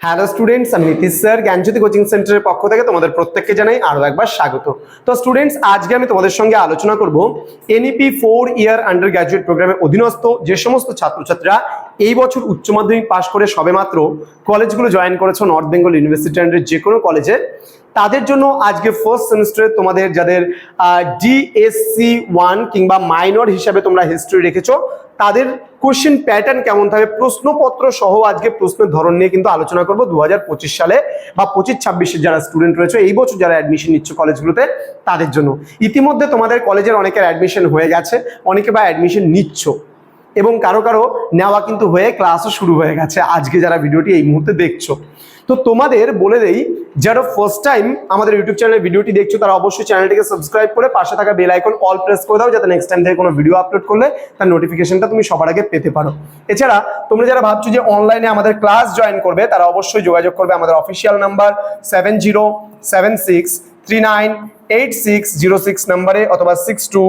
Hello students আমি Nitish sir জ্ঞানজ্যোতি coaching সেন্টারের পক্ষ থেকে তোমাদের প্রত্যেককে জানাই আরও একবার স্বাগত। তো স্টুডেন্টস আজকে আমি তোমাদের সঙ্গে আলোচনা করব NEP four year undergraduate প্রোগ্রামে অধীনস্থ যে সমস্ত ছাত্রছাত্রীরা এই বছর উচ্চ মাধ্যমিক পাশ করে সবেমাত্র কলেজগুলো জয়েন করেছ নর্থ বেঙ্গল ইউনিভার্সিটি আন্ডারের যে কোনো কলেজে। তাদের জন্য আজকে ফার্স্ট সেমিস্টারে তোমাদের যাদের ডিএসসি ওয়ান কিংবা মাইনর হিসাবে তোমরা হিস্ট্রি রেখেছো তাদের কোশ্চেন প্যাটার্ন কেমন থাকবে প্রশ্নপত্র সহ আজকে প্রশ্নের ধরন নিয়ে কিন্তু আলোচনা করব। দু হাজার পঁচিশ সালে বা পঁচিশ ছাব্বিশের যারা স্টুডেন্ট রয়েছে, এই বছর যারা অ্যাডমিশন নিচ্ছে কলেজগুলোতে তাদের জন্য। ইতিমধ্যে তোমাদের কলেজের অনেকের অ্যাডমিশন হয়ে গেছে, অনেকে বা অ্যাডমিশন নিচ্ছ। এবং কারও কারও নেওয়া কিন্তু হয়ে ক্লাসও শুরু হয়ে গেছে, আজকে যারা ভিডিওটি এই মুহূর্তে দেখছ। তো তোমাদের বলে দেই যারা ফার্স্ট টাইম আমাদের ইউটিউব চ্যানেলে ভিডিওটি দেখছ, তারা অবশ্যই চ্যানেলটিকে সাবস্ক্রাইব করে পাশে থাকা বেল আইকন অল প্রেস করে দাও, যাতে নেক্সট টাইম থেকে কোনো ভিডিও আপলোড করলে তার নোটিফিকেশনটা তুমি সবার আগে পেতে পারো। এছাড়া তোমরা যারা ভাবছ যে অনলাইনে আমাদের ক্লাস জয়েন করবে, তারা অবশ্যই যোগাযোগ করবে আমাদের official number seven zero seven six three nine eight six zero six নাম্বারে অথবা six two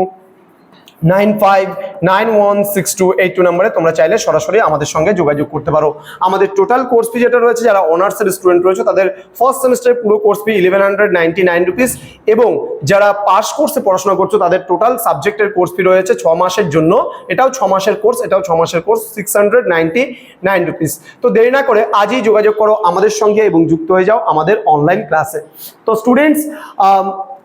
nine five nine one six two eight two নাম্বারে তোমরা চাইলে সরাসরি আমাদের সঙ্গে যোগাযোগ করতে পারো। আমাদের টোটাল কোর্স ফি যেটা রয়েছে, যারা অনার্সের স্টুডেন্ট রয়েছে, তাদের ফার্স্ট সেমিস্টারের পুরো course fee eleven hundred ninety nine rupees এবং যারা পাস কোর্সে পড়াশোনা করছ, তাদের টোটাল সাবজেক্টের কোর্স ফি রয়েছে ছ মাসের জন্য। এটাও ছ মাসের কোর্স এটাও ছ মাসের course six hundred ninety nine rupees তো দেরি না করে আজই যোগাযোগ করো আমাদের সঙ্গে এবং যুক্ত হয়ে যাও আমাদের অনলাইন ক্লাসে তো স্টুডেন্টস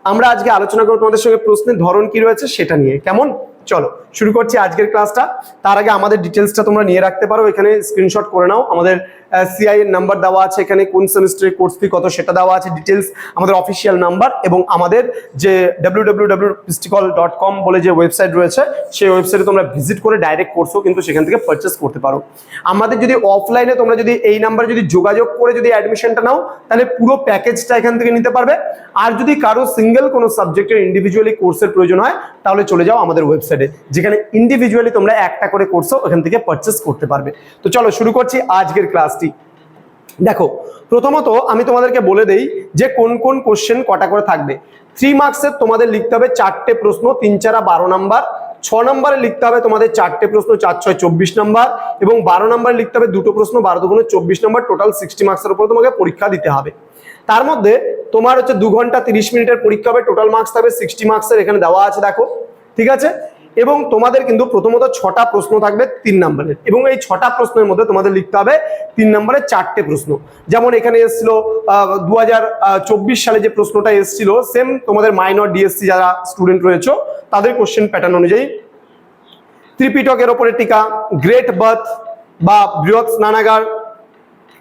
আমরা আজকে আলোচনা করব তোমাদের সঙ্গে প্রশ্নের ধরন কি রয়েছে সেটা নিয়ে। কেমন? চলো, শুরু করছি আজকের ক্লাসটা তার আগে আমাদের ডিটেলসটা তোমরা নিয়ে রাখতে পারো, এখানে স্ক্রিনশট করে নাও। আমাদের সিআই এর নাম্বার দেওয়া আছে এখানে, কোন সেমিস্টারের কোর্স ফি কত সেটা দেওয়া আছে ডিটেলস আমাদের অফিসিয়াল নাম্বার এবং আমাদের যে কম বলে যে ওয়েবসাইট রয়েছে, সেই ওয়েবসাইটে তোমরা ভিজিট করে ডাইরেক্ট কোর্সও কিন্তু সেখান থেকে পারচেস করতে পারো। আমাদের যদি অফলাইনে তোমরা যদি এই নাম্বারে যদি যোগাযোগ করে যদি অ্যাডমিশনটা নাও, তাহলে পুরো প্যাকেজটা এখান থেকে নিতে পারবে। আর যদি কারও সিঙ্গেল কোনো সাবজেক্টের ইন্ডিভিজুয়ালি কোর্সের প্রয়োজন হয়, তাহলে চলে যাও আমাদের ওয়েবসাইটে যেখানে ইন্ডিভিজুয়ালি তোমরা একটা করে কোর্সও ওখান থেকে পারচেস করতে পারবে। তো চলো শুরু করছি আজকের ক্লাসটি দেখো, প্রথমত আমি তোমাদেরকে বলে দেই যে কোন কোন কোশ্চেন কটা করে থাকবে। থ্রি মার্কসের তোমাদের লিখতে হবে চারটে প্রশ্ন, তিন চারা, বারো নাম্বার। ছ নম্বরে লিখতে হবে তোমাদের চারটে প্রশ্ন, চার ছয়, চব্বিশ নাম্বার। এবং বারো নম্বরে লিখতে হবে দুটো প্রশ্ন, বারো দুগুণ চব্বিশ নাম্বার। টোটাল সিক্সটি মার্কসের উপর তোমাকে পরীক্ষা দিতে হবে। তার মধ্যে তোমার হচ্ছে দু ঘণ্টা তিরিশ মিনিটের পরীক্ষা হবে টোটাল মার্কস থাকবে সিক্সটি মার্কসের এখানে দেওয়া আছে, দেখো। ঠিক আছে? এবং তোমাদের কিন্তু প্রথমত ছটা প্রশ্ন থাকবে তিন নম্বরের এবং এই ছটা প্রশ্নের মধ্যে তোমাদের লিখতে হবে তিন নম্বরের চারটে প্রশ্ন। যেমন এখানে এসেছিল দু হাজার চব্বিশ সালে যে প্রশ্নটা এসেছিল সেম তোমাদের মাইনর ডিএসসি যারা স্টুডেন্ট রয়েছে, তাদের কোশ্চেন প্যাটার্ন অনুযায়ী ত্রিপিটকের ওপরে টিকা গ্রেট বার্থ বা বৃহৎ স্নানাগার,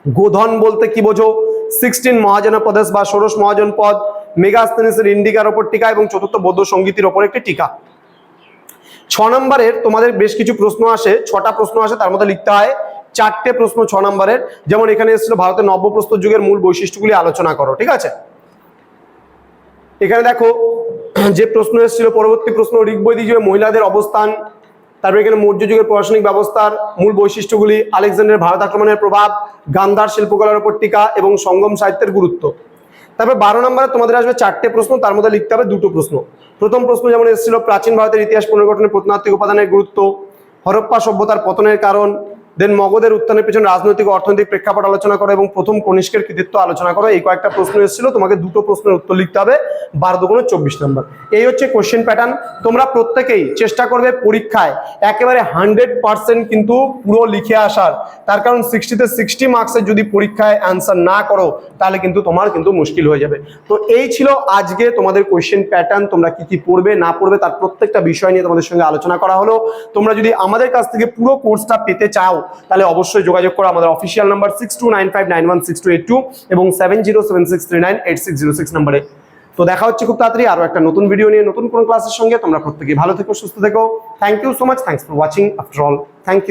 গোধন বলতে কি বোঝো সিক্সটিন মহাজন পদেশ বা ষোড়শ মহাজন পদ, মেগাস্তেনিসের ইন্ডিকার ওপর টিকা এবং চতুর্থ বৌদ্ধ সঙ্গীতের ওপর একটি টিকা। ছ নম্বরের তোমাদের বেশ কিছু প্রশ্ন আসে, ছটা প্রশ্ন আসে, তার মধ্যে লিখতে হয়, চারটে প্রশ্ন ছ নম্বরের। যেমন এখানে এসেছিল ভারতের নব্যপ্রস্তর যুগের মূল বৈশিষ্ট্যগুলি আলোচনা করো, ঠিক আছে? এখানে দেখো, যে প্রশ্ন এসেছিল, পরবর্তী প্রশ্ন ঋগ্বৈদি যুগে মহিলাদের অবস্থান, তারপরে এখানে মৌর্য যুগের প্রশাসনিক ব্যবস্থার মূল বৈশিষ্ট্যগুলি আলেকজান্ডার ভারত আক্রমণের প্রভাব, গান্ধার শিল্পকলার উপর টিকা এবং সঙ্গম সাহিত্যের গুরুত্ব। তারপর বারো নম্বরে তোমাদের আসবে চারটে প্রশ্ন, তার মধ্যে লিখতে হবে দুটো প্রশ্ন। প্রথম প্রশ্ন যেমন এসেছিল, প্রাচীন ভারতের ইতিহাস পুনর্গঠনের প্রত্নাত্মিক উপাদানের গুরুত্ব, হরপ্পা সভ্যতার পতনের কারণ দেন মগধের উত্থানের পেছনে রাজনৈতিক অর্থনৈতিক প্রেক্ষাপট আলোচনা করো এবং প্রথম কনিষ্কের কৃতিত্ব আলোচনা করো। এই কয়েকটা প্রশ্ন এসেছিল, তোমাকে দুটো প্রশ্নের উত্তর লিখতে হবে। বারো দুগুণ চব্বিশ নম্বর। এই হচ্ছে কোশ্চেন প্যাটার্ন তোমরা প্রত্যেকেই চেষ্টা করবে পরীক্ষায় একেবারে হান্ড্রেড পার্সেন্ট কিন্তু পুরো লিখে আসার। তার কারণ সিক্সটিতে সিক্সটি মার্কসের যদি পরীক্ষায় অ্যান্সার না করো, তাহলে কিন্তু তোমার কিন্তু মুশকিল হয়ে যাবে। তো এই ছিল আজকে তোমাদের কোশ্চেন প্যাটার্ন তোমরা কি কি পড়বে, না পড়বে, তার প্রত্যেকটা বিষয় নিয়ে তোমাদের সঙ্গে আলোচনা করা হলো। তোমরা যদি আমাদের কাছ থেকে পুরো কোর্সটা পেতে চাও তাহলে অবশ্যই যোগাযোগ করো। আমাদের official number six two nine five nine one six two এবং seven zero seven six three nine eight six zero six নাম্বারে। তো দেখা হচ্ছে খুব তাড়াতাড়ি আরও একটা নতুন ভিডিও নিয়ে, নতুন কোনো ক্লাসের সঙ্গে। তোমরা প্রত্যেকে ভালো থেকো, সুস্থ থেকো। Thank you so much thanks for watching after all thank you